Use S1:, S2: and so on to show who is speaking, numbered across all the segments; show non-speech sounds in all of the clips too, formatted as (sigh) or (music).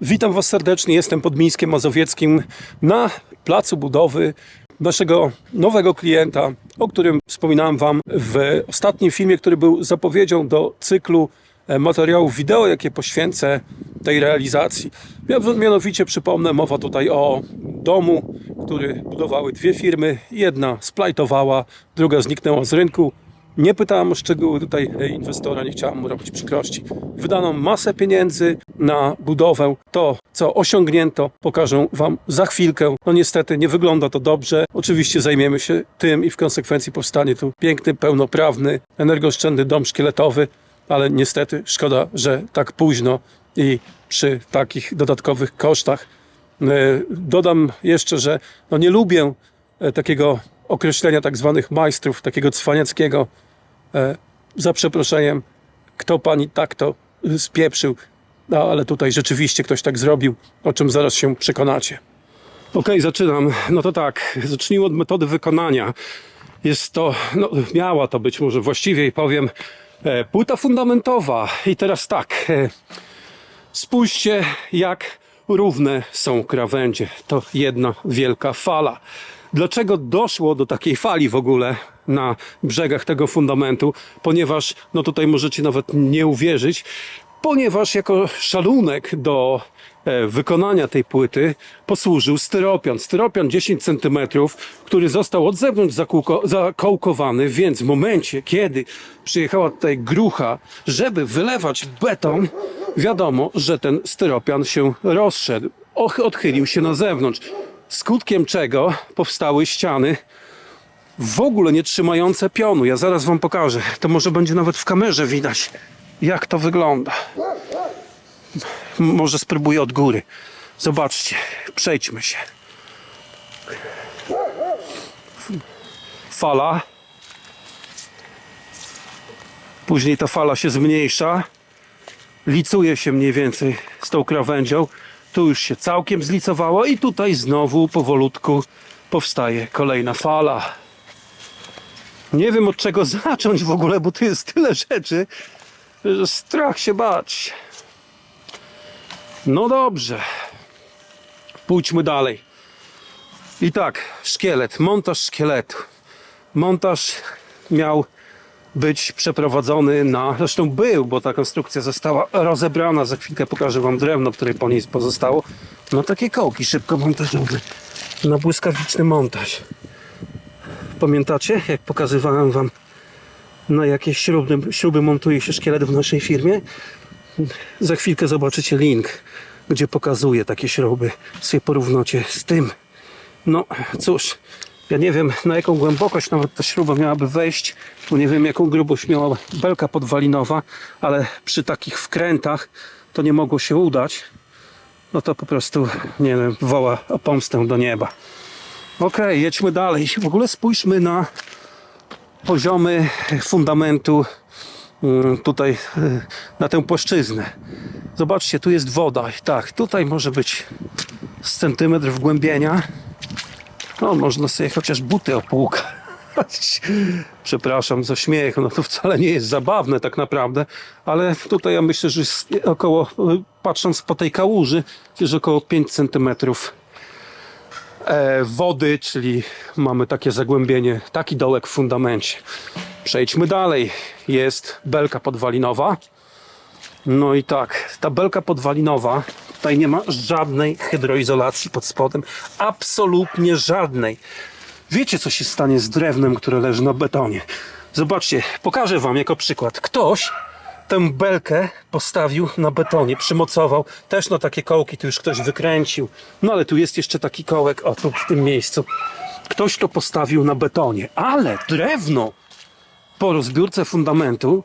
S1: Witam Was serdecznie, jestem pod Mińskiem Mazowieckim na placu budowy naszego nowego klienta, o którym wspominałem Wam w ostatnim filmie, który był zapowiedzią do cyklu e, materiałów wideo, jakie poświęcę tej realizacji. Mia- Mianowicie przypomnę, mowa tutaj o domu, który budowały dwie firmy. Jedna splajtowała, druga zniknęła z rynku. Nie pytałem o szczegóły tutaj e, inwestora, nie chciałem mu robić przykrości. Wydano masę pieniędzy na budowę. To, co osiągnięto, pokażę Wam za chwilkę. No niestety nie wygląda to dobrze. Oczywiście zajmiemy się tym i w konsekwencji powstanie tu piękny, pełnoprawny, energooszczędny dom szkieletowy, ale niestety szkoda, że tak późno i przy takich dodatkowych kosztach. E, Dodam jeszcze, że no nie lubię e, takiego określenia tak zwanych majstrów, takiego cwaniackiego e, za przeproszeniem, kto pani tak to y, spieprzył, no ale tutaj rzeczywiście ktoś tak zrobił, o czym zaraz się przekonacie. Okej, zaczynam. No to tak, zacznijmy od metody wykonania. Jest to, no miała to być może właściwiej powiem, e, płyta fundamentowa. I teraz tak, e, spójrzcie jak równe są krawędzie. To jedna wielka fala. Dlaczego doszło do takiej fali w ogóle na brzegach tego fundamentu? Ponieważ, no tutaj możecie nawet nie uwierzyć, ponieważ jako szalunek do e, wykonania tej płyty posłużył styropian. Styropian 10 cm, który został od zewnątrz zakołkowany, więc w momencie, kiedy przyjechała tutaj grucha, żeby wylewać beton, wiadomo, że ten styropian się rozszedł, och- odchylił się na zewnątrz. Skutkiem czego powstały ściany w ogóle nie trzymające pionu. Ja zaraz wam pokażę. To może będzie nawet w kamerze widać, jak to wygląda. Może spróbuję od góry. Zobaczcie, przejdźmy się. Fala. Później ta fala się zmniejsza. Licuje się mniej więcej z tą krawędzią. Tu już się całkiem zlicowało i tutaj znowu powolutku powstaje kolejna fala. Nie wiem od czego zacząć w ogóle, bo tu jest tyle rzeczy, że strach się bać. No dobrze. Pójdźmy dalej. I tak, szkielet, montaż szkieletu. Montaż miał być przeprowadzony na. Zresztą był, bo ta konstrukcja została rozebrana. Za chwilkę pokażę Wam drewno, które po niej pozostało. No takie kołki szybkomontażowe. Na błyskawiczny montaż. Pamiętacie, jak pokazywałem Wam, na jakie śruby, śruby montuje się szkielet w naszej firmie? Za chwilkę zobaczycie link, gdzie pokazuję takie śruby. Sobie porównacie z tym. No cóż, ja nie wiem na jaką głębokość nawet ta śruba miałaby wejść, bo nie wiem jaką grubość miała belka podwalinowa, ale przy takich wkrętach to nie mogło się udać. No to po prostu, nie wiem, woła o pomstę do nieba. Okej, jedźmy dalej. W ogóle spójrzmy na poziomy fundamentu mm, tutaj y, na tę płaszczyznę. Zobaczcie, tu jest woda. Tak, tutaj może być z centymetr wgłębienia. No, można sobie chociaż buty opłukać. (laughs) Przepraszam za śmiech, no to wcale nie jest zabawne tak naprawdę, ale tutaj ja myślę, że jest około, y, patrząc po tej kałuży, jest około 5 centymetrów e, wody, czyli mamy takie zagłębienie, taki dołek w fundamencie. Przejdźmy dalej. Jest belka podwalinowa. No i tak, ta belka podwalinowa, tutaj nie ma żadnej hydroizolacji pod spodem. Absolutnie żadnej. Wiecie, co się stanie z drewnem, które leży na betonie? Zobaczcie, pokażę wam jako przykład. Ktoś tę belkę postawił na betonie, przymocował. Też na takie kołki tu już ktoś wykręcił. No ale tu jest jeszcze taki kołek, o tu w tym miejscu. Ktoś to postawił na betonie, ale drewno po rozbiórce fundamentu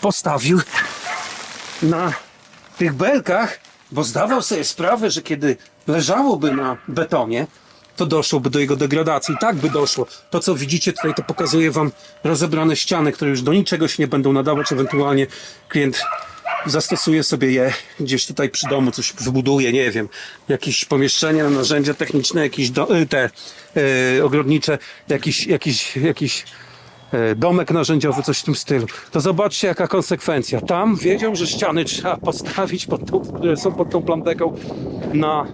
S1: postawił na tych belkach, bo zdawał sobie sprawę, że kiedy leżałoby na betonie, to doszłoby do jego degradacji. Tak by doszło. To, co widzicie tutaj, to pokazuje wam rozebrane ściany, które już do niczego się nie będą nadawać. Ewentualnie klient zastosuje sobie je gdzieś tutaj przy domu, coś wybuduje, nie wiem, jakieś pomieszczenie na narzędzia techniczne, jakieś do, y, te y, ogrodnicze, jakiś, jakiś, jakiś e, domek narzędziowy, coś w tym stylu. To zobaczcie jaka konsekwencja. Tam wiedział, że ściany trzeba postawić, pod tą, które są pod tą planteką na,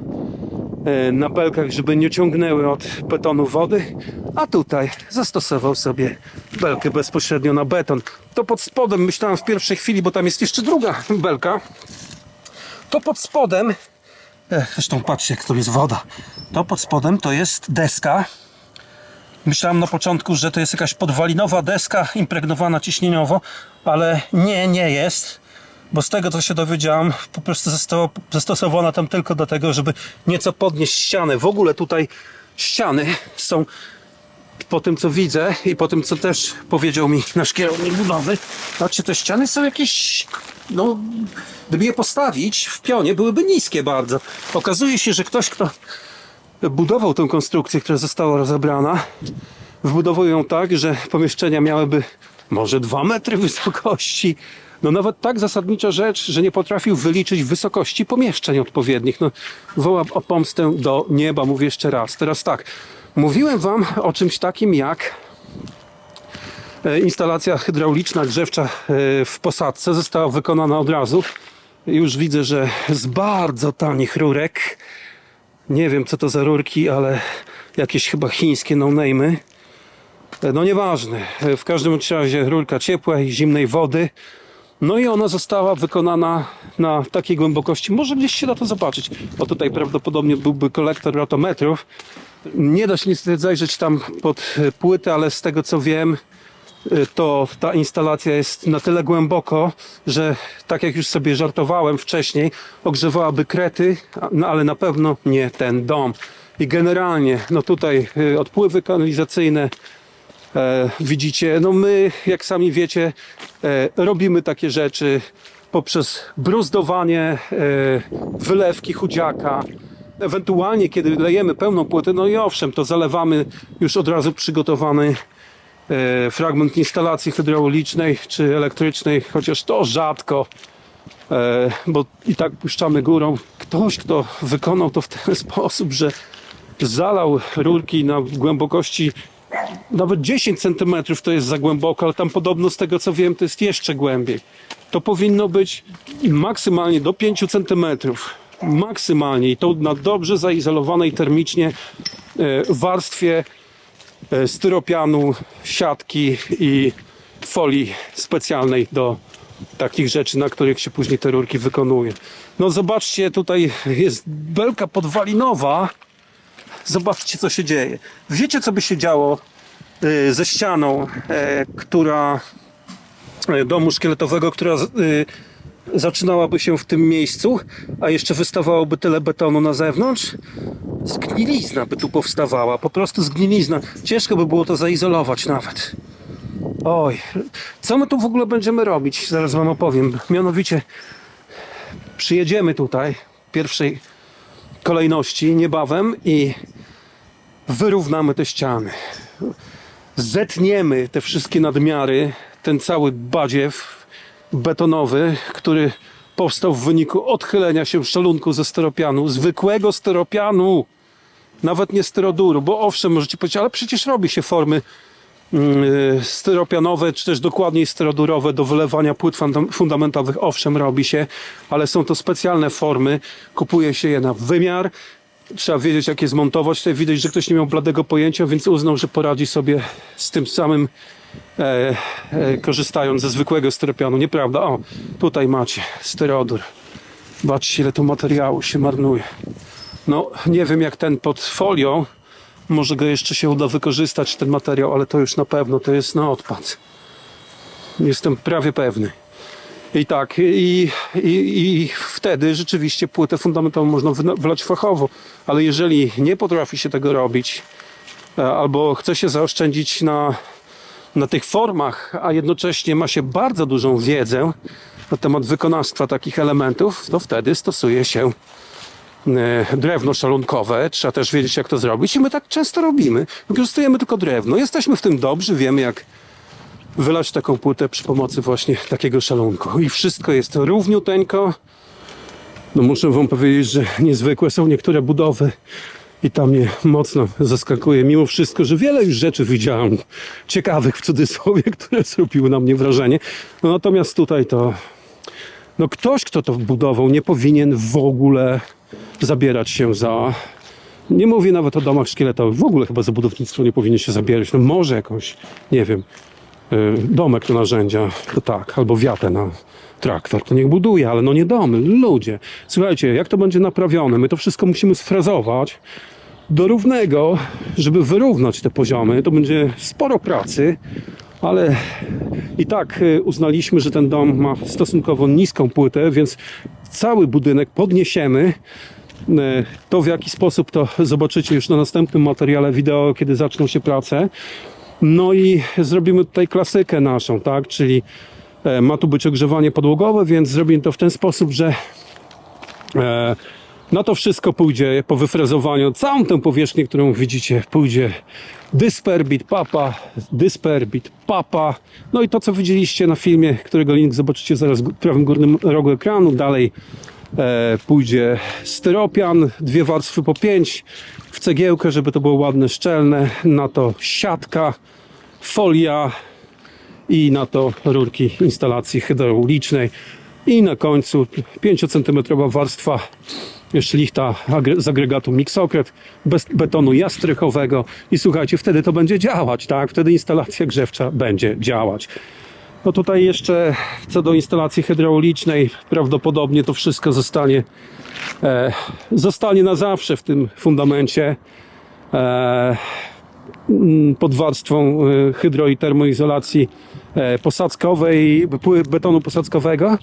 S1: na belkach, żeby nie ciągnęły od betonu wody, a tutaj zastosował sobie belkę bezpośrednio na beton. To pod spodem myślałem w pierwszej chwili, bo tam jest jeszcze druga belka, to pod spodem, e, zresztą patrzcie jak to jest woda, to pod spodem to jest deska. Myślałem na początku, że to jest jakaś podwalinowa deska impregnowana ciśnieniowo, ale nie, nie jest. Bo z tego co się dowiedziałem, po prostu została zastosowana tam tylko do tego, żeby nieco podnieść ścianę. W ogóle tutaj ściany są po tym co widzę i po tym co też powiedział mi nasz kierownik budowy, znaczy te ściany są jakieś, no gdyby je postawić w pionie, byłyby niskie bardzo. Okazuje się, że ktoś, kto budował tę konstrukcję, która została rozebrana, wbudował ją tak, że pomieszczenia miałyby może 2 metry wysokości. No nawet tak zasadnicza rzecz, że nie potrafił wyliczyć wysokości pomieszczeń odpowiednich. No, woła o pomstę do nieba, mówię jeszcze raz. Teraz tak, mówiłem wam o czymś takim jak e, instalacja hydrauliczna grzewcza e, w posadce została wykonana od razu. Już widzę, że z bardzo tanich rurek. Nie wiem co to za rurki, ale jakieś chyba chińskie no-name'y. E, No nieważne. W każdym razie rurka ciepłej, zimnej wody. No i ona została wykonana na takiej głębokości. Może gdzieś się da to zobaczyć. O tutaj prawdopodobnie byłby kolektor rotometrów. Nie da się niestety zajrzeć tam pod e, płytę, ale z tego co wiem, e, to ta instalacja jest na tyle głęboko, że tak jak już sobie żartowałem wcześniej, ogrzewałaby krety, no ale na pewno nie ten dom. I generalnie, no tutaj e, odpływy kanalizacyjne, widzicie, no my, jak sami wiecie, e, robimy takie rzeczy poprzez bruzdowanie, e, wylewki chudziaka. Ewentualnie, kiedy lejemy pełną płytę, no i owszem, to zalewamy już od razu przygotowany e, fragment instalacji hydraulicznej czy elektrycznej, chociaż to rzadko, e, bo i tak puszczamy górą. Ktoś, kto wykonał to w ten (laughs) sposób, że zalał rurki na głębokości nawet 10 cm to jest za głęboko, ale tam podobno z tego co wiem to jest jeszcze głębiej. To powinno być maksymalnie do 5 cm. Maksymalnie i to na dobrze zaizolowanej termicznie e, warstwie e, styropianu, siatki i folii specjalnej do takich rzeczy, na których się później te rurki wykonuje. No zobaczcie, tutaj jest belka podwalinowa. Zobaczcie, co się dzieje. Wiecie, co by się działo y, ze ścianą, e, która e, domu szkieletowego, która y, zaczynałaby się w tym miejscu, a jeszcze wystawałoby tyle betonu na zewnątrz? Zgnilizna by tu powstawała, po prostu zgnilizna. Ciężko by było to zaizolować nawet. Oj, co my tu w ogóle będziemy robić? Zaraz wam opowiem. Mianowicie przyjedziemy tutaj w pierwszej kolejności niebawem i wyrównamy te ściany. Zetniemy te wszystkie nadmiary, ten cały badziew betonowy, który powstał w wyniku odchylenia się szalunku ze steropianu, zwykłego steropianu, nawet nie styroduru, bo owszem, możecie powiedzieć, ale przecież robi się formy mm, y, styropianowe, czy też dokładniej styrodurowe do wylewania płyt fundam- fundamentowych. Owszem, robi się, ale są to specjalne formy. Kupuje się je na wymiar. Trzeba wiedzieć, jak je zmontować. Tutaj widać, że ktoś nie miał bladego pojęcia, więc uznał, że poradzi sobie z tym samym, e, e, korzystając ze zwykłego styropianu. Nieprawda? O, tutaj macie styrodur. Zobaczcie, ile tu materiału się marnuje. No, nie wiem jak ten pod folią. Może go jeszcze się uda wykorzystać, ten materiał, ale to już na pewno to jest na odpad. Jestem prawie pewny. I tak, i, i, i wtedy rzeczywiście płytę fundamentową można wlać fachowo, ale jeżeli nie potrafi się tego robić, e, albo chce się zaoszczędzić na, na tych formach, a jednocześnie ma się bardzo dużą wiedzę na temat wykonawstwa takich elementów, to wtedy stosuje się e, drewno szalunkowe. Trzeba też wiedzieć, jak to zrobić, i my tak często robimy. Wykorzystujemy tylko drewno. Jesteśmy w tym dobrzy, wiemy, jak wylać taką płytę przy pomocy właśnie takiego szalunku. I wszystko jest równiuteńko. No muszę wam powiedzieć, że niezwykłe są niektóre budowy I to mnie mocno zaskakuje, mimo wszystko, że wiele już rzeczy widziałem ciekawych w cudzysłowie, (laughs) które zrobiły na mnie wrażenie. No, natomiast tutaj to no ktoś, kto to budował, nie powinien w ogóle zabierać się za. Nie mówię nawet o domach szkieletowych, w ogóle chyba za budownictwo nie powinien się zabierać. No może jakąś, nie wiem, domek na narzędzia, to tak, albo wiatę na traktor, to niech buduje, ale no nie domy, ludzie. Słuchajcie, jak to będzie naprawione? My to wszystko musimy sfrezować do równego, żeby wyrównać te poziomy. To będzie sporo pracy, ale i tak y, uznaliśmy, że ten dom ma stosunkowo niską płytę, więc cały budynek podniesiemy. Y, To w jaki sposób to zobaczycie już na następnym materiale wideo, kiedy zaczną się prace. No i zrobimy tutaj klasykę naszą, tak? Czyli e, ma tu być ogrzewanie podłogowe, więc zrobimy to w ten sposób, że E, Na to wszystko pójdzie po wyfrezowaniu, całą tę powierzchnię, którą widzicie, pójdzie Dysperbit Papa, Dysperbit Papa. No i to, co widzieliście na filmie, którego link zobaczycie zaraz w prawym górnym rogu ekranu. Dalej pójdzie styropian, dwie warstwy po pięć w cegiełkę, żeby to było ładne, szczelne. Na to siatka, folia, i na to rurki instalacji hydraulicznej i na końcu 5 cm warstwa szlichta z agregatu Mixokret bez betonu jastrychowego i słuchajcie, wtedy to będzie działać, tak? Wtedy instalacja grzewcza będzie działać. No tutaj jeszcze co do instalacji hydraulicznej, prawdopodobnie to wszystko zostanie, e, zostanie na zawsze w tym fundamencie. E, pod warstwą y, hydro i termoizolacji e, posadzkowej, betonu posadzkowego,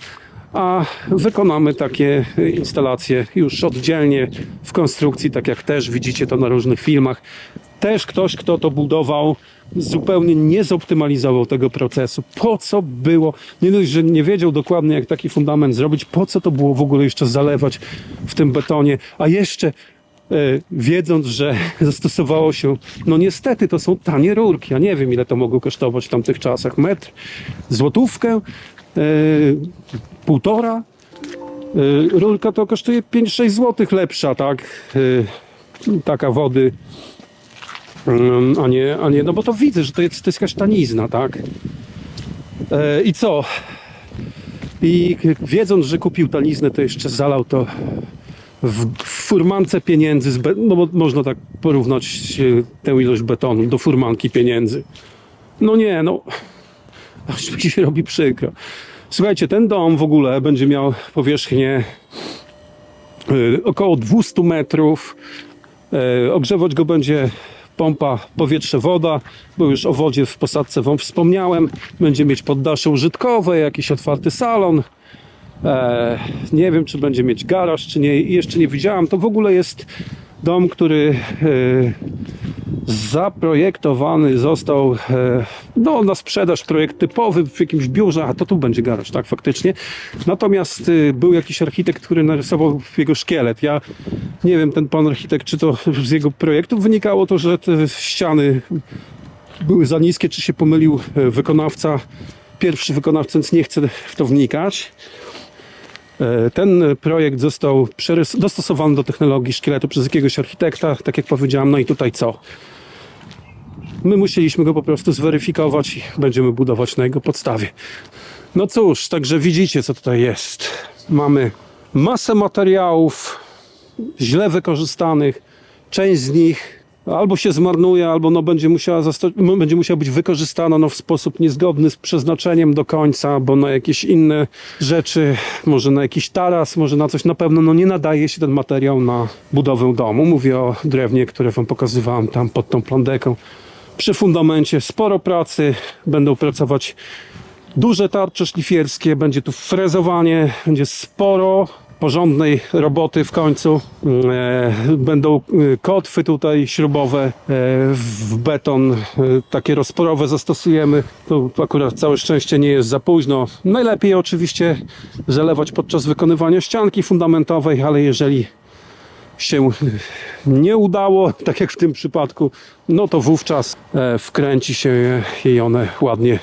S1: a wykonamy takie instalacje już oddzielnie w konstrukcji, tak jak też widzicie to na różnych filmach. Też ktoś, kto to budował, zupełnie nie zoptymalizował tego procesu. Po co było, nie dość, że nie wiedział dokładnie, jak taki fundament zrobić, po co to było w ogóle jeszcze zalewać w tym betonie, a jeszcze e, wiedząc, że (laughs) zastosowało się, no niestety to są tanie rurki, ja nie wiem ile to mogło kosztować w tamtych czasach, metr, złotówkę, e, półtora, e, rurka to kosztuje 5-6 zł lepsza, tak, e, taka wody, a nie, a nie, no bo to widzę, że to jest, to jest tak, e, i co, i wiedząc, że kupił taniznę, to jeszcze zalał to w furmance pieniędzy, no bo można tak porównać e, tę ilość betonu do furmanki pieniędzy. No nie, no (laughs) aż mi się robi przykro. Słuchajcie, ten dom w ogóle będzie miał powierzchnię e, około 200 metrów. E, Ogrzewać go będzie pompa powietrze-woda, bo już o wodzie w posadce Wam wspomniałem. Będzie mieć poddasze użytkowe, jakiś otwarty salon. E, nie wiem, czy będzie mieć garaż, czy nie. Jeszcze nie widziałam. To w ogóle jest dom, który e, zaprojektowany został e, no, na sprzedaż, projekt typowy w jakimś biurze, a to tu będzie garaż, tak faktycznie. Natomiast e, był jakiś architekt, który narysował jego szkielet. Ja nie wiem, ten pan architekt, czy to z jego projektu wynikało to, że te ściany były za niskie, czy się pomylił wykonawca, pierwszy wykonawca, więc nie chcę w to wnikać. E, Ten projekt został dostosowany do technologii szkieletu przez jakiegoś architekta, tak jak powiedziałem, no i tutaj co? My musieliśmy go po prostu zweryfikować i będziemy budować na jego podstawie. No cóż, także widzicie co tutaj jest. Mamy masę materiałów źle wykorzystanych. Część z nich albo się zmarnuje, albo no będzie, musiała będzie musiała być wykorzystana no w sposób niezgodny z przeznaczeniem do końca, bo na jakieś inne rzeczy, może na jakiś taras, może na coś na pewno no nie nadaje się ten materiał na budowę domu. Mówię o drewnie, które wam pokazywałem tam pod tą plandeką. Przy fundamencie sporo pracy, będą pracować duże tarcze szlifierskie, będzie tu frezowanie, będzie sporo porządnej roboty w końcu. E, będą e, kotwy tutaj śrubowe e, w beton, takie rozporowe zastosujemy. To akurat całe szczęście nie jest za późno. Najlepiej oczywiście zalewać podczas wykonywania ścianki fundamentowej, ale jeżeli się nie udało, (laughs) tak jak w tym przypadku, no to wówczas wkręci się je i one ładnie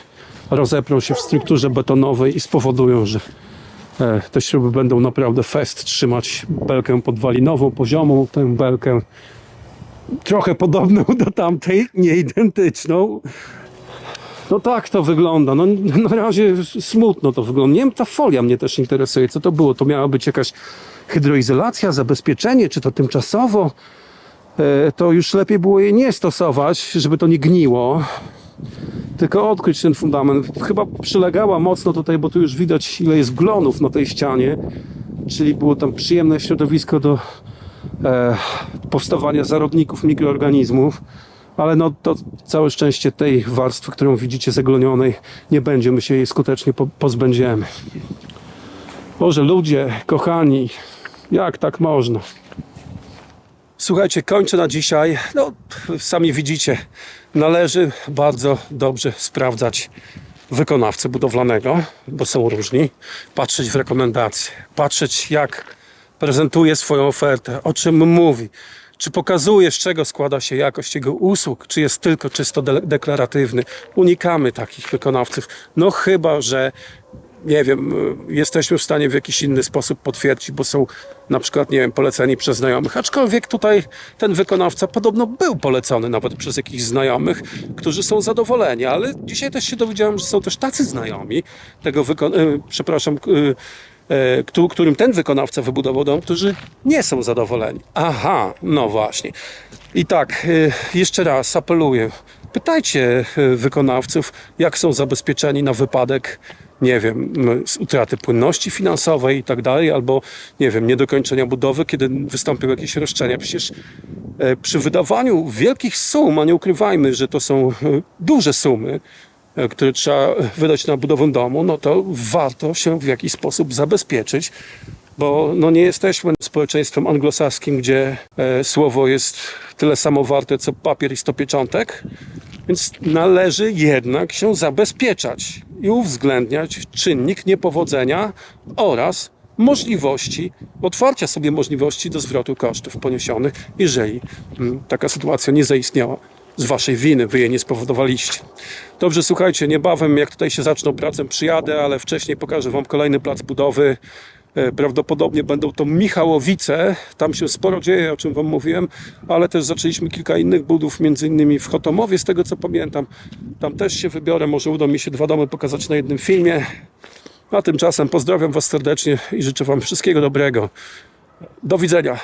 S1: rozeprą się w strukturze betonowej i spowodują, że te śruby będą naprawdę fest trzymać belkę podwalinową, poziomą tę belkę trochę podobną (laughs) do tamtej, nieidentyczną. No tak to wygląda. No, na razie smutno to wygląda. Nie wiem, ta folia mnie też interesuje. Co to było? To miała być jakaś hydroizolacja, zabezpieczenie, czy to tymczasowo? E, To już lepiej było jej nie stosować, żeby to nie gniło. Tylko odkryć ten fundament. Chyba przylegała mocno tutaj, bo tu już widać ile jest glonów na tej ścianie. Czyli było tam przyjemne środowisko do e, powstawania zarodników mikroorganizmów. Ale no to całe szczęście tej warstwy, którą widzicie zaglonionej, nie będzie. My się jej skutecznie po, pozbędziemy. Boże, ludzie, kochani, jak tak można? Słuchajcie, kończę na dzisiaj. No, sami widzicie, należy bardzo dobrze sprawdzać wykonawcę budowlanego, bo są różni, patrzeć w rekomendacje, patrzeć jak prezentuje swoją ofertę, o czym mówi, czy pokazuje, z czego składa się jakość jego usług, czy jest tylko czysto de- deklaratywny. Unikamy takich wykonawców, no chyba, że nie wiem, jesteśmy w stanie w jakiś inny sposób potwierdzić, bo są na przykład, nie wiem, poleceni przez znajomych. Aczkolwiek tutaj ten wykonawca podobno był polecony nawet przez jakichś znajomych, którzy są zadowoleni, ale dzisiaj też się dowiedziałem, że są też tacy znajomi tego wykonawcy, przepraszam, y, e, któ- którym ten wykonawca wybudował dom, którzy nie są zadowoleni. Aha, no właśnie. I tak, jeszcze raz apeluję. Pytajcie wykonawców, jak są zabezpieczeni na wypadek, nie wiem, m, z utraty płynności finansowej i tak dalej, albo, nie wiem, niedokończenia budowy, kiedy wystąpią jakieś roszczenia. Przecież e, przy wydawaniu wielkich sum, a nie ukrywajmy, że to są e, duże sumy, e, które trzeba wydać na budowę domu, no to warto się w jakiś sposób zabezpieczyć, bo no nie jesteśmy społeczeństwem anglosaskim, gdzie słowo jest tyle samo warte co papier i sto pieczątek, więc należy jednak się zabezpieczać i uwzględniać czynnik niepowodzenia oraz możliwości, otwarcia sobie możliwości do zwrotu kosztów poniesionych, jeżeli mm, taka sytuacja nie zaistniała z waszej winy, wy jej nie spowodowaliście. Dobrze, słuchajcie, niebawem jak tutaj się zaczną prace przyjadę, ale wcześniej pokażę wam kolejny plac budowy. E, Prawdopodobnie będą to Michałowice. Tam się sporo dzieje, o czym Wam mówiłem, ale też zaczęliśmy kilka innych budów, między innymi w Chotomowie, z tego co pamiętam. Tam też się wybiorę, może uda mi się dwa domy pokazać na jednym filmie. A tymczasem pozdrawiam Was serdecznie i życzę Wam wszystkiego dobrego. Do widzenia.